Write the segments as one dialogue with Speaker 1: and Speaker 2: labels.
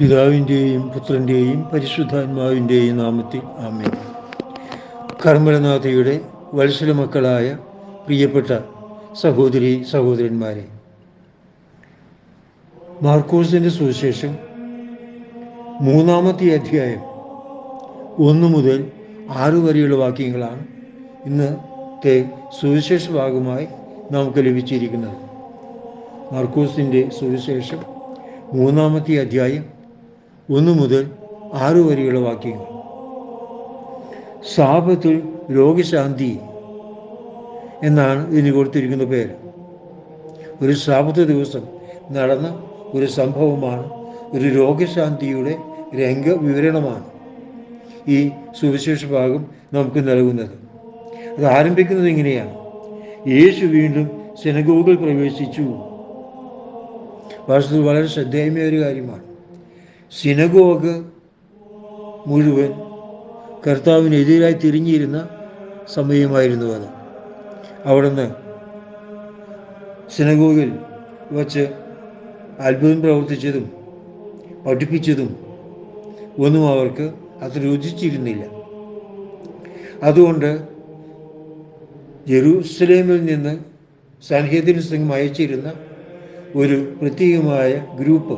Speaker 1: പിതാവിന്റെയും പുത്രന്റെയും പരിശുദ്ധാത്മാവിന്റെയും നാമത്തിൽ ആമേ കർമ്മലനാഥയുടെ വത്സല മക്കളായ പ്രിയപ്പെട്ട സഹോദരി സഹോദരന്മാരെ മാർക്കോസിന്റെ സുവിശേഷം മൂന്നാമത്തെ അധ്യായം ഒന്ന് മുതൽ ആറ് വരെയുള്ള വാക്യങ്ങളാണ് ഇന്നത്തെ സുവിശേഷ ഭാഗമായി നമുക്ക് ലഭിച്ചിരിക്കുന്നത്. മാർക്കോസിന്റെ സുവിശേഷം മൂന്നാമത്തെ അധ്യായം ഒന്ന് മുതൽ ആറ് വരെയുള്ള വാക്യങ്ങൾ സാപത്തിൽ രോഗശാന്തി എന്നാണ് ഇതിന് കൊടുത്തിരിക്കുന്ന പേര്. ഒരു സാപത്ത് ദിവസം നടന്ന ഒരു സംഭവമാണ് ഒരു രോഗശാന്തിയുടെ രംഗവിവരണമാണ് ഈ സുവിശേഷ ഭാഗം നമുക്ക് നൽകുന്നത്. അത് ആരംഭിക്കുന്നത് ഇങ്ങനെയാണ്. യേശു വീണ്ടും സെനഗോഗിൽ പ്രവേശിച്ചു. വാസ്തു വളരെ ശ്രദ്ധേയമായ ഒരു കാര്യമാണ്. സിനഗോഗ് മുഴുവൻ കർത്താവിനെതിരായി തിരിഞ്ഞിരുന്ന സമയമായിരുന്നു അത്. അവിടുന്ന് സിനഗോഗിൽ വച്ച് അത്ഭുതം പ്രവർത്തിച്ചതും പഠിപ്പിച്ചതും ഒന്നും അവർക്ക് അത് രുചിച്ചിരുന്നില്ല അതുകൊണ്ട് ജെറൂസലേമിൽ നിന്ന് സൻഹേദിൻ സിംഗ് അയച്ചിരുന്ന ഒരു പ്രത്യേകമായ ഗ്രൂപ്പ്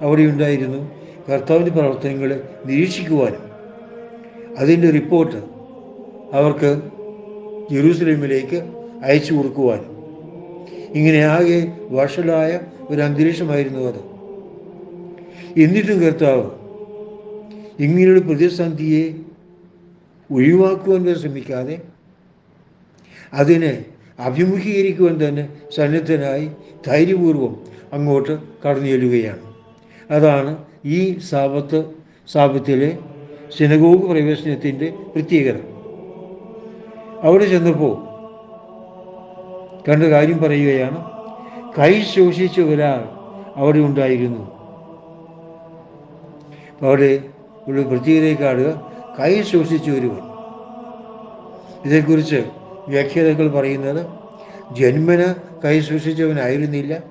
Speaker 1: അവിടെ ഉണ്ടായിരുന്നു കർത്താവിന്റെ പ്രവർത്തനങ്ങളെ നിരീക്ഷിക്കുവാനും അതിന്റെ റിപ്പോർട്ട് അവർക്ക് ജെറൂസലേമിലേക്ക് അയച്ചു കൊടുക്കുവാനും. ഇങ്ങനെ ആകെ വഷളായ ഒരു അന്തരീക്ഷമായിരുന്നു അത്. എന്നിട്ടും കർത്താവ് ഇങ്ങനെയുള്ള പ്രതിസന്ധിയെ ഒഴിവാക്കുവാൻ വരെ ശ്രമിക്കാതെ അതിനെ അഭിമുഖീകരിക്കുവാൻ തന്നെ സന്നദ്ധനായി ധൈര്യപൂർവം അങ്ങോട്ട് കടന്നു ചെല്ലുകയാണ്. അതാണ് ഈ സാപത്ത് സാപത്തിലെ സിനഗോഗ് പ്രവേശനത്തിന്റെ പ്രത്യേകത. അവിടെ ചെന്നപ്പോൾ കണ്ട കാര്യം പറയുകയാണ് കൈ ശോഷിച്ച ഒരാൾ അവിടെ ഉണ്ടായിരുന്നു. അവിടെ ഉള്ള പ്രത്യേകതയെ കാണുക കൈ ശോഷിച്ച ഒരുവൻ. ഇതേക്കുറിച്ച് വ്യാഖ്യാതാക്കൾ പറയുന്നത് ജന്മന കൈ സൂക്ഷിച്ചവനായിരുന്നില്ല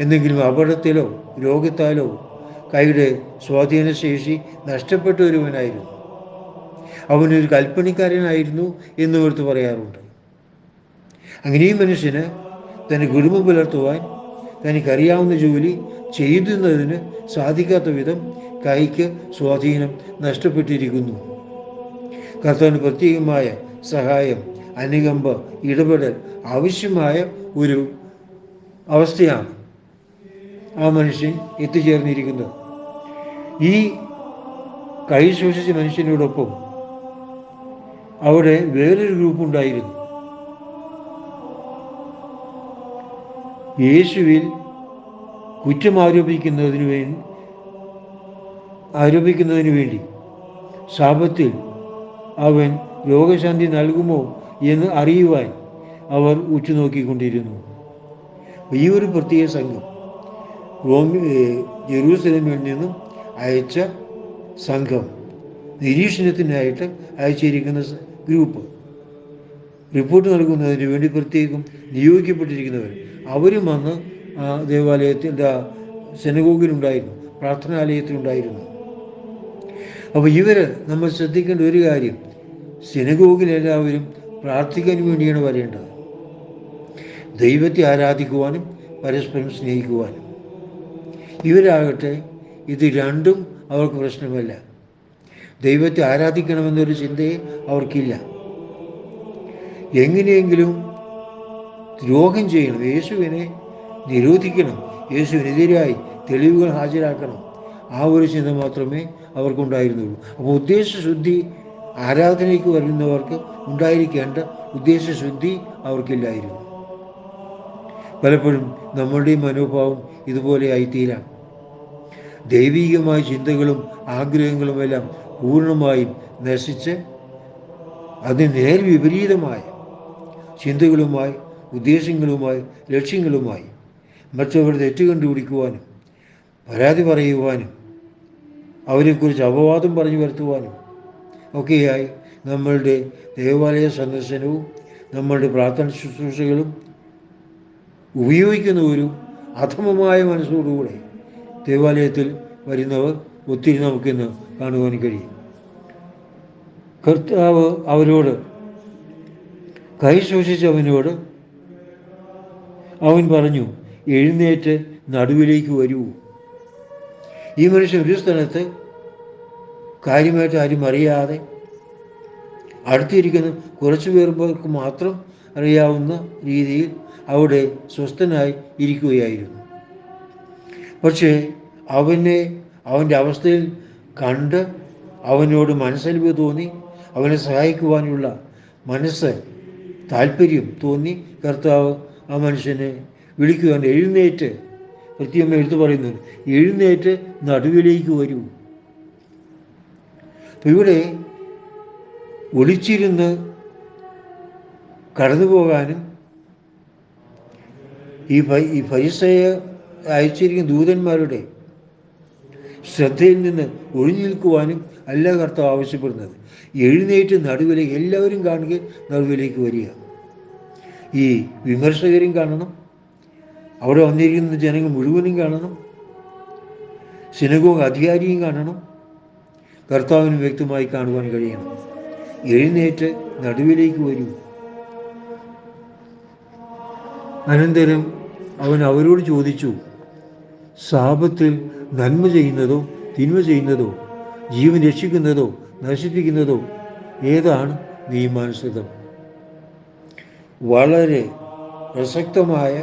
Speaker 1: എന്തെങ്കിലും അപകടത്തിലോ രോഗത്താലോ കൈയുടെ സ്വാധീനശേഷി നഷ്ടപ്പെട്ട ഒരുവനായിരുന്നു അവനൊരു കൽപ്പണിക്കാരനായിരുന്നു എന്ന് ഓർത്ത് പറയാറുണ്ട്. അങ്ങനെ ഈ മനുഷ്യന് തന്റെ കുടുംബം പുലർത്തുവാൻ തനിക്കറിയാവുന്ന ജോലി ചെയ്യുന്നതിന് സാധിക്കാത്ത വിധം കൈക്ക് സ്വാധീനം നഷ്ടപ്പെട്ടിരിക്കുന്നു. കർത്താവിന് പ്രത്യേകമായ സഹായം അനുകമ്പ ഇടപെടൽ ആവശ്യമായ ഒരു അവസ്ഥയാണ്. ആ മനുഷ്യൻ എത്തിച്ചേർന്നിരിക്കുന്നത്. ഈ കൈ ശോഷിച്ച മനുഷ്യനോടൊപ്പം അവിടെ വേറൊരു ഗ്രൂപ്പ് ഉണ്ടായിരുന്നു യേശുവിൽ കുറ്റം ആരോപിക്കുന്നതിന് വേണ്ടി ആരോപിക്കുന്നതിന് വേണ്ടി ശാപത്തിൽ അവൻ രോഗശാന്തി നൽകുമോ എന്ന് അറിയുവാൻ അവർ ഉറ്റുനോക്കിക്കൊണ്ടിരുന്നു. ഈ ഒരു പ്രത്യേക സംഘം റോമി ജെറൂസലേമിൽ നിന്നും അയച്ച സംഘം. നിരീക്ഷണത്തിനായിട്ട് അയച്ചിരിക്കുന്ന ഗ്രൂപ്പ്. റിപ്പോർട്ട് നൽകുന്നതിന് വേണ്ടി പ്രത്യേകം നിയോഗിക്കപ്പെട്ടിരിക്കുന്നവർ. അവരും വന്ന് ആ ദേവാലയത്തിൽ സെനഗോഗിലുണ്ടായിരുന്നു പ്രാർത്ഥനാലയത്തിലുണ്ടായിരുന്നു. അപ്പോൾ ഇവർ നമ്മൾ ശ്രദ്ധിക്കേണ്ട ഒരു കാര്യം സെനഗോഗിലെല്ലാവരും പ്രാർത്ഥിക്കാൻ വേണ്ടിയാണ് വരേണ്ടത്. ദൈവത്തെ ആരാധിക്കുവാനും പരസ്പരം സ്നേഹിക്കുവാനും. ഇവരാകട്ടെ ഇത് രണ്ടും അവർക്ക് പ്രശ്നമല്ല. ദൈവത്തെ ആരാധിക്കണമെന്നൊരു ചിന്തയെ അവർക്കില്ല. എങ്ങനെയെങ്കിലും ദ്രോഹം ചെയ്യണം. യേശുവിനെ നിരോധിക്കണം. യേശുവിനെതിരായി തെളിവുകൾ ഹാജരാക്കണം. ആ ഒരു ചിന്ത മാത്രമേ അവർക്കുണ്ടായിരുന്നുള്ളൂ. അപ്പോൾ ഉദ്ദേശശുദ്ധി ആരാധനയ്ക്ക് വരുന്നവർക്ക് ഉണ്ടായിരിക്കേണ്ട ഉദ്ദേശശുദ്ധി അവർക്കില്ലായിരുന്നു. പലപ്പോഴും നമ്മളുടെയും മനോഭാവം ഇതുപോലെ ആയിത്തീരാം. ദൈവീകമായ ചിന്തകളും ആഗ്രഹങ്ങളുമെല്ലാം പൂർണമായും നശിച്ച് അതിന് നേർ വിപരീതമായ ചിന്തകളുമായി ഉദ്ദേശങ്ങളുമായി ലക്ഷ്യങ്ങളുമായി മറ്റവർ തെറ്റ് കണ്ടുപിടിക്കുവാനും പരാതി പറയുവാനും അവരെക്കുറിച്ച് അപവാദം പറഞ്ഞു വരുത്തുവാനും ഒക്കെയായി നമ്മളുടെ ദേവാലയ സന്ദർശനവും നമ്മളുടെ പ്രാർത്ഥന ശുശ്രൂഷകളും ഉപയോഗിക്കുന്ന ഒരു അധമമായ മനസ്സോടുകൂടെ ദേവാലയത്തിൽ വരുന്നവർ ഒത്തിരി നമുക്കിന്ന് കാണുവാൻ കഴിയും. കർത്താവ് അവരോട് കൈ ശോഷിച്ചവനോട് അവൻ പറഞ്ഞു എഴുന്നേറ്റ് നടുവിലേക്ക് വരൂ. ഈ മനുഷ്യൻ ഒരു സ്ഥലത്ത് കാര്യമായിട്ട് ആരും അറിയാതെ അടുത്തിരിക്കുന്ന. കുറച്ച് പേർക്ക് മാത്രം അറിയാവുന്ന രീതിയിൽ അവിടെ സ്വസ്ഥനായി ഇരിക്കുകയായിരുന്നു. പക്ഷേ അവനെ അവന്റെ അവസ്ഥയിൽ കണ്ട് അവനോട് മനസ്സലിവ് തോന്നി അവനെ സഹായിക്കുവാനുള്ള മനസ്സ് താല്പര്യം തോന്നി. കർത്താവ് ആ മനുഷ്യനെ വിളിക്കുവാൻ എഴുന്നേറ്റ് കൃത്യമായി എടുത്തു പറയുന്നത് എഴുന്നേറ്റ് നടുവിലേക്ക് വരൂ. അപ്പം ഇവിടെ ഒളിച്ചിരുന്ന് കടന്നു പോകാനും ഈ ഈ ഫരിസയ അയച്ചിരിക്കുന്ന ദൂതന്മാരുടെ ശ്രദ്ധയിൽ നിന്ന് ഒഴിഞ്ഞു നിൽക്കുവാനും അല്ല കർത്താവ് ആവശ്യപ്പെടുന്നത്. എഴുന്നേറ്റ് നടുവിലേക്ക് എല്ലാവരും കാണുക നടുവിലേക്ക് വരിക. ഈ വിമർശകരും കാണണം. അവിടെ വന്നിരിക്കുന്ന ജനങ്ങൾ മുഴുവനും കാണണം. സിനഗോഗ് അധികാരിയും കാണണം. കർത്താവിന് വ്യക്തമായി കാണുവാൻ കഴിയണം. എഴുന്നേറ്റ് നടുവിലേക്ക് വരൂ. അനന്തരം അവൻ അവരോട് ചോദിച്ചു സാപത്തിൽ നന്മ ചെയ്യുന്നതോ തിന്മ ചെയ്യുന്നതോ ജീവൻ രക്ഷിക്കുന്നതോ നശിപ്പിക്കുന്നതോ ഏതാണ് നിയമാനുസൃതം? വളരെ പ്രസക്തമായ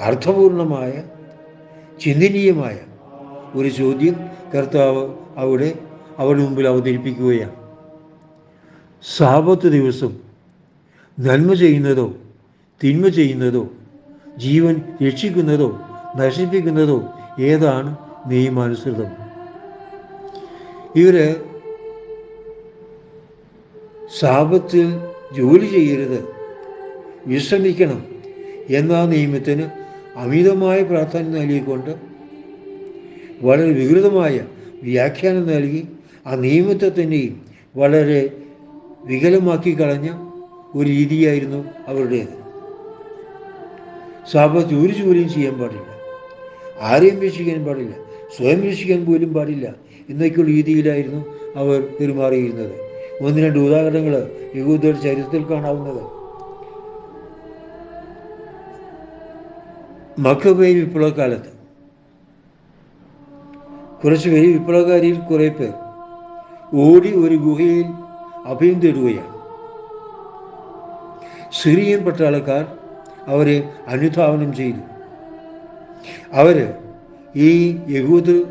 Speaker 1: അർത്ഥപൂർണമായ ചിന്തനീയമായ ഒരു ചോദ്യം കർത്താവ് അവിടെ അവരുടെ മുമ്പിൽ അവതരിപ്പിക്കുകയാണ്. സാപത്ത് ദിവസം നന്മ ചെയ്യുന്നതോ തിന്മ ചെയ്യുന്നതോ ജീവൻ രക്ഷിക്കുന്നതോ നശിപ്പിക്കുന്നതോ ഏതാണ്? നിയമാനുസൃതം ഇവർ ശാപത്തിൽ ജോലി ചെയ്യരുത്. വിശ്രമിക്കണം എന്ന നിയമത്തിന് അമിതമായ പ്രാധാന്യം നൽകിക്കൊണ്ട് വളരെ വികൃതമായ വ്യാഖ്യാനം നൽകി ആ നിയമത്തെ തന്നെയും വളരെ വികലമാക്കി കളഞ്ഞ ഒരു രീതിയായിരുന്നു അവരുടേത്. ശാപത്തിൽ ഒരു ജോലിയും ചെയ്യാൻ പാടില്ല. ആരെയും രക്ഷിക്കാൻ പാടില്ല. സ്വയം രക്ഷിക്കാൻ പോലും പാടില്ല. എന്നൊക്കെയുള്ള രീതിയിലായിരുന്നു അവർ പെരുമാറിയിരുന്നത്. ഒന്ന് രണ്ട് ഉദാഹരണങ്ങൾ യഹൂദയുടെ ചരിത്രത്തിൽ കാണാവുന്നത്. മക്കബൈ വിപ്ലവകാലത്ത്. കുറച്ച് പേര് വിപ്ലവകാരിയിൽ കുറെ പേർ. ഓടി ഒരു ഗുഹയിൽ അഭയം തേടുകയാണ്. സിറിയൻ പട്ടാളക്കാർ അവരെ അനുധാവനം ചെയ്തു. അവർ ഈ യഹൂദ്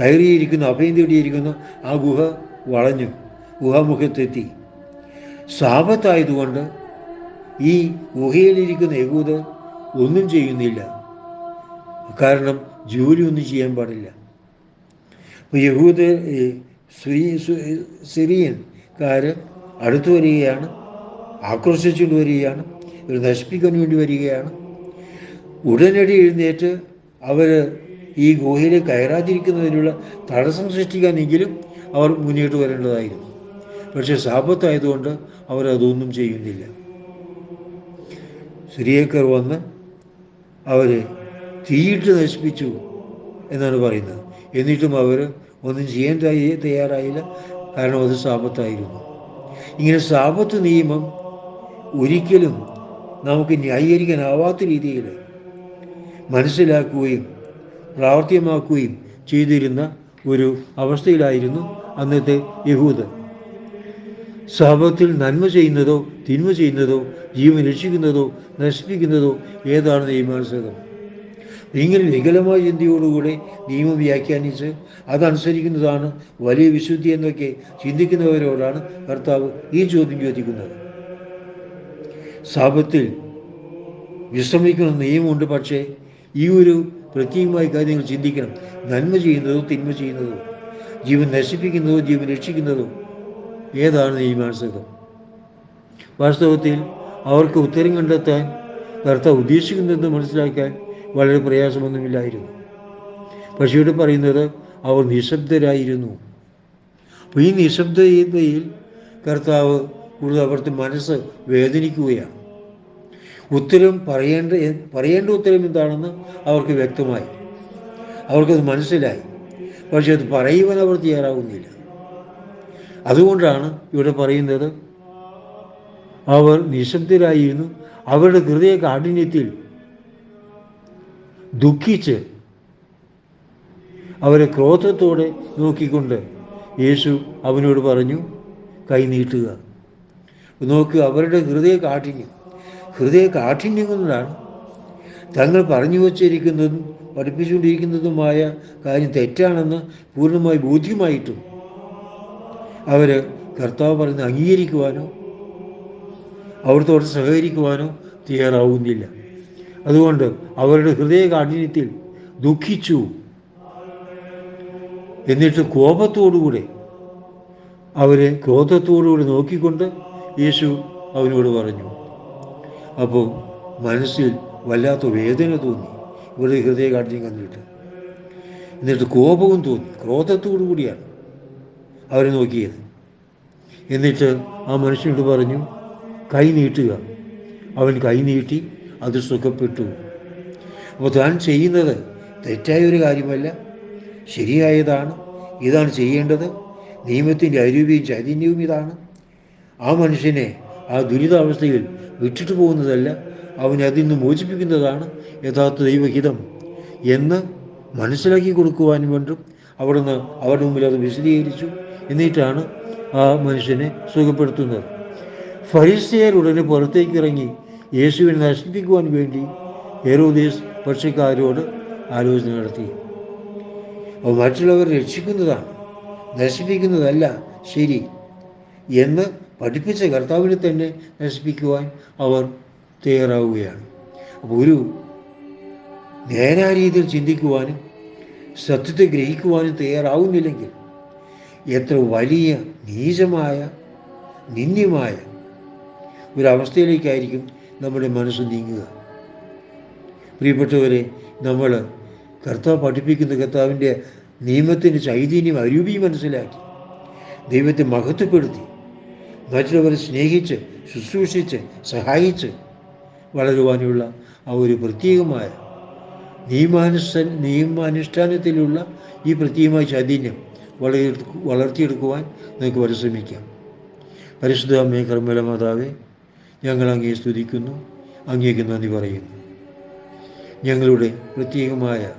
Speaker 1: കയറിയിരിക്കുന്നു അഭയം തേടിയിരിക്കുന്നു ആ ഗുഹ വളഞ്ഞു ഗുഹാമുഖത്തെത്തി. സാപത്തായതുകൊണ്ട് ഈ ഗുഹയിലിരിക്കുന്ന യഹൂദ് ഒന്നും ചെയ്യുന്നില്ല. കാരണം ജോലി ഒന്നും ചെയ്യാൻ പാടില്ല. യഹൂദ് സ്വ- സിറിയൻകാർ അടുത്തു വരികയാണ് ആക്രോശിച്ചുകൊണ്ട് വരികയാണ് ഇവർ നശിപ്പിക്കാൻ വേണ്ടി വരികയാണ്. ഉടനടി എഴുന്നേറ്റ് അവർ ഈ ഗുഹയിൽ കയറാതിരിക്കുന്നതിനുള്ള തടസ്സം സൃഷ്ടിക്കാനെങ്കിലും അവർ മുന്നോട്ട് വരേണ്ടതായിരുന്നു. പക്ഷേ സാപത്തായതുകൊണ്ട് അവരതൊന്നും ചെയ്യുന്നില്ല. സിറിയക്കാർ വന്ന് അവരെ തീയിട്ട് നശിപ്പിച്ചു എന്നാണ് പറയുന്നത്. എന്നിട്ടും അവർ ഒന്നും ചെയ്യാൻ തയ്യ- തയ്യാറായില്ല. കാരണം അത് സാപത്തായിരുന്നു. ഇങ്ങനെ സാപത്ത് നിയമം ഒരിക്കലും നമുക്ക് ന്യായീകരിക്കാനാവാത്ത രീതിയിൽ മനസ്സിലാക്കുകയും പ്രാവർത്തികമാക്കുകയും ചെയ്തിരുന്ന ഒരു അവസ്ഥയിലായിരുന്നു അന്നത്തെ യഹൂദ് സഭത്തിൽ നന്മ ചെയ്യുന്നതോ തിന്മ ചെയ്യുന്നതോ ജീവൻ രക്ഷിക്കുന്നതോ നശിപ്പിക്കുന്നതോ ഏതാണ് നിയമാനുസൃതം ഇങ്ങനെ വികലമായ ചിന്തയോടുകൂടെ നിയമം വ്യാഖ്യാനിച്ച് അതനുസരിക്കുന്നതാണ് വലിയ വിശുദ്ധി എന്നൊക്കെ ചിന്തിക്കുന്നവരോടാണ് കർത്താവ് ഈ ചോദ്യം ചോദിക്കുന്നത്. സാപത്തിൽ വിശ്രമിക്കുന്ന നിയമമുണ്ട് പക്ഷേ ഈ ഒരു പ്രത്യേകമായ കാര്യങ്ങൾ ചിന്തിക്കണം. നന്മ ചെയ്യുന്നതോ തിന്മ ചെയ്യുന്നതോ. ജീവൻ നശിപ്പിക്കുന്നതോ ജീവൻ രക്ഷിക്കുന്നതോ. ഏതാണ് നിയമാനുസൃതം വാസ്തവത്തിൽ അവർക്ക് ഉത്തരം കണ്ടെത്താൻ കർത്താവ് ഉദ്ദേശിക്കുന്നതെന്ന് മനസ്സിലാക്കാൻ വളരെ പ്രയാസമൊന്നുമില്ലായിരുന്നു. പക്ഷേ ഇവിടെ പറയുന്നത് അവർ നിശബ്ദരായിരുന്നു. അപ്പോൾ ഈ നിശബ്ദതയിൽ കർത്താവ് കൂടുതൽ അവർക്ക് മനസ്സ് വേദനിക്കുകയാണ്. ഉത്തരം പറയേണ്ട പറയേണ്ട ഉത്തരം എന്താണെന്ന് അവർക്ക് വ്യക്തമായി. അവർക്കത് മനസ്സിലായി. പക്ഷെ അത് പറയുവാൻ അവർ തയ്യാറാവുന്നില്ല അതുകൊണ്ടാണ് ഇവിടെ പറയുന്നത് അവർ നിശബ്ദരായിരുന്നു. അവരുടെ ഹൃദയ കാഠിന്യത്തിൽ ദുഃഖിച്ച് അവരെ ക്രോധത്തോടെ നോക്കിക്കൊണ്ട് യേശു അവനോട് പറഞ്ഞു കൈ നീട്ടുക. നോക്കുക അവരുടെ ഹൃദയ കാഠിന്യം ഹൃദയ കാഠിന്യം കൊണ്ടാണ് തങ്ങൾ പറഞ്ഞു വച്ചിരിക്കുന്നതും പഠിപ്പിച്ചുകൊണ്ടിരിക്കുന്നതുമായ കാര്യം തെറ്റാണെന്ന് പൂർണമായി ബോധ്യമായിട്ടും അവർ കർത്താവ് പറയുന്നത് അംഗീകരിക്കുവാനോ അവിടുത്തോട് സഹകരിക്കുവാനോ തയ്യാറാവുന്നില്ല. അതുകൊണ്ട് അവരുടെ ഹൃദയ കാഠിന്യത്തിൽ ദുഃഖിച്ചു എന്നിട്ട് കോപത്തോടുകൂടെ അവരെ ക്രോധത്തോടുകൂടി നോക്കിക്കൊണ്ട് യേശു അവനോട് പറഞ്ഞു. അപ്പോൾ മനസ്സിൽ വല്ലാത്ത വേദന തോന്നി. ഇവരുടെ ഹൃദയ കാഠിന്യം കണ്ടിട്ട് എന്നിട്ട് കോപവും തോന്നി. ക്രോധത്തോടു കൂടിയാണ് അവരെ നോക്കിയത്. എന്നിട്ട് ആ മനുഷ്യനോട് പറഞ്ഞു കൈ നീട്ടുക. അവൻ കൈ നീട്ടി അത് സുഖപ്പെട്ടു. അപ്പോൾ താൻ ചെയ്യുന്നത് തെറ്റായ ഒരു കാര്യമല്ല. ശരിയായതാണ്. ഇതാണ് ചെയ്യേണ്ടത്. നിയമത്തിന്റെ അരൂപിയും ചൈതന്യവും ഇതാണ്. ആ മനുഷ്യനെ ആ ദുരിതാവസ്ഥയിൽ വിട്ടിട്ട് പോകുന്നതല്ല അവനെ അതിൽ നിന്ന് മോചിപ്പിക്കുന്നതാണ് യഥാർത്ഥ ദൈവഹിതം എന്ന് മനസ്സിലാക്കി കൊടുക്കുവാനും വേണ്ടും അവിടുന്ന് അവരുടെ മുമ്പിൽ അത് വിശദീകരിച്ചു. എന്നിട്ടാണ് ആ മനുഷ്യനെ സുഖപ്പെടുത്തുന്നത്. ഫരിസ്തയർ ഉടനെ പുറത്തേക്ക് ഇറങ്ങി യേശുവിനെ നശിപ്പിക്കുവാൻ വേണ്ടി ഹെറോദേസ് പക്ഷക്കാരോട് ആലോചന നടത്തി. അപ്പോൾ മറ്റുള്ളവർ രക്ഷിക്കുന്നതാണ് നശിപ്പിക്കുന്നതല്ല ശരി എന്ന് പഠിപ്പിച്ച കർത്താവിനെ തന്നെ നശിപ്പിക്കുവാൻ അവർ തയ്യാറാവുകയാണ്. അപ്പോൾ ഒരു നേരായ രീതിയിൽ ചിന്തിക്കുവാനും സത്യത്തെ ഗ്രഹിക്കുവാനും തയ്യാറാവുന്നില്ലെങ്കിൽ എത്ര വലിയ നീചമായ നിന്ദ്യമായ ഒരവസ്ഥയിലേക്കായിരിക്കും നമ്മുടെ മനസ്സ് നീങ്ങുക. പ്രിയപ്പെട്ടവരെ നമ്മൾ കർത്താവ് പഠിപ്പിക്കുന്ന കർത്താവിന്റെ നിയമത്തിന്റെ ചൈതന്യം അരൂപി മനസ്സിലാക്കി ദൈവത്തെ മഹത്വപ്പെടുത്തി മറ്റുള്ളവരെ സ്നേഹിച്ച് ശുശ്രൂഷിച്ച് സഹായിച്ച് വളരുവാനുള്ള ആ ഒരു പ്രത്യേകമായ നിയമാനുഷ്ഠ നിയമാനുഷ്ഠാനത്തിലുള്ള ഈ പ്രത്യേകമായ ചൈതന്യം വളർ വളർത്തിയെടുക്കുവാൻ നിങ്ങൾക്ക് പരിശ്രമിക്കാം. പരിശുദ്ധ അമ്മയെ കർമ്മല മാതാവേ ഞങ്ങൾ അങ്ങേ സ്തുതിക്കുന്നു അങ്ങേക്ക് നന്ദി പറയുന്നു. ഞങ്ങളുടെ പ്രത്യേകമായ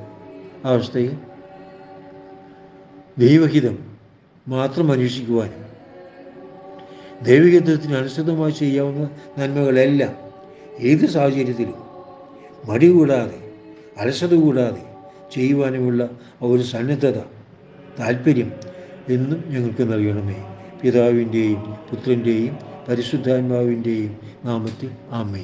Speaker 1: അവസ്ഥയിൽ ദൈവഹിതം മാത്രം അന്വേഷിക്കുവാനും ദൈവഹിതത്തിന് അനുസൃതമായി ചെയ്യാവുന്ന നന്മകളെല്ലാം ഏത് സാഹചര്യത്തിലും മടി കൂടാതെ അലസത കൂടാതെ ചെയ്യുവാനുമുള്ള ഒരു സന്നദ്ധത താല്പര്യം എന്നും ഞങ്ങൾക്ക് നൽകണമേ. പിതാവിന്റെയും പുത്രന്റെയും പരിശുദ്ധാത്മാവിന്റെയും നാമത്തിൽ ആമേ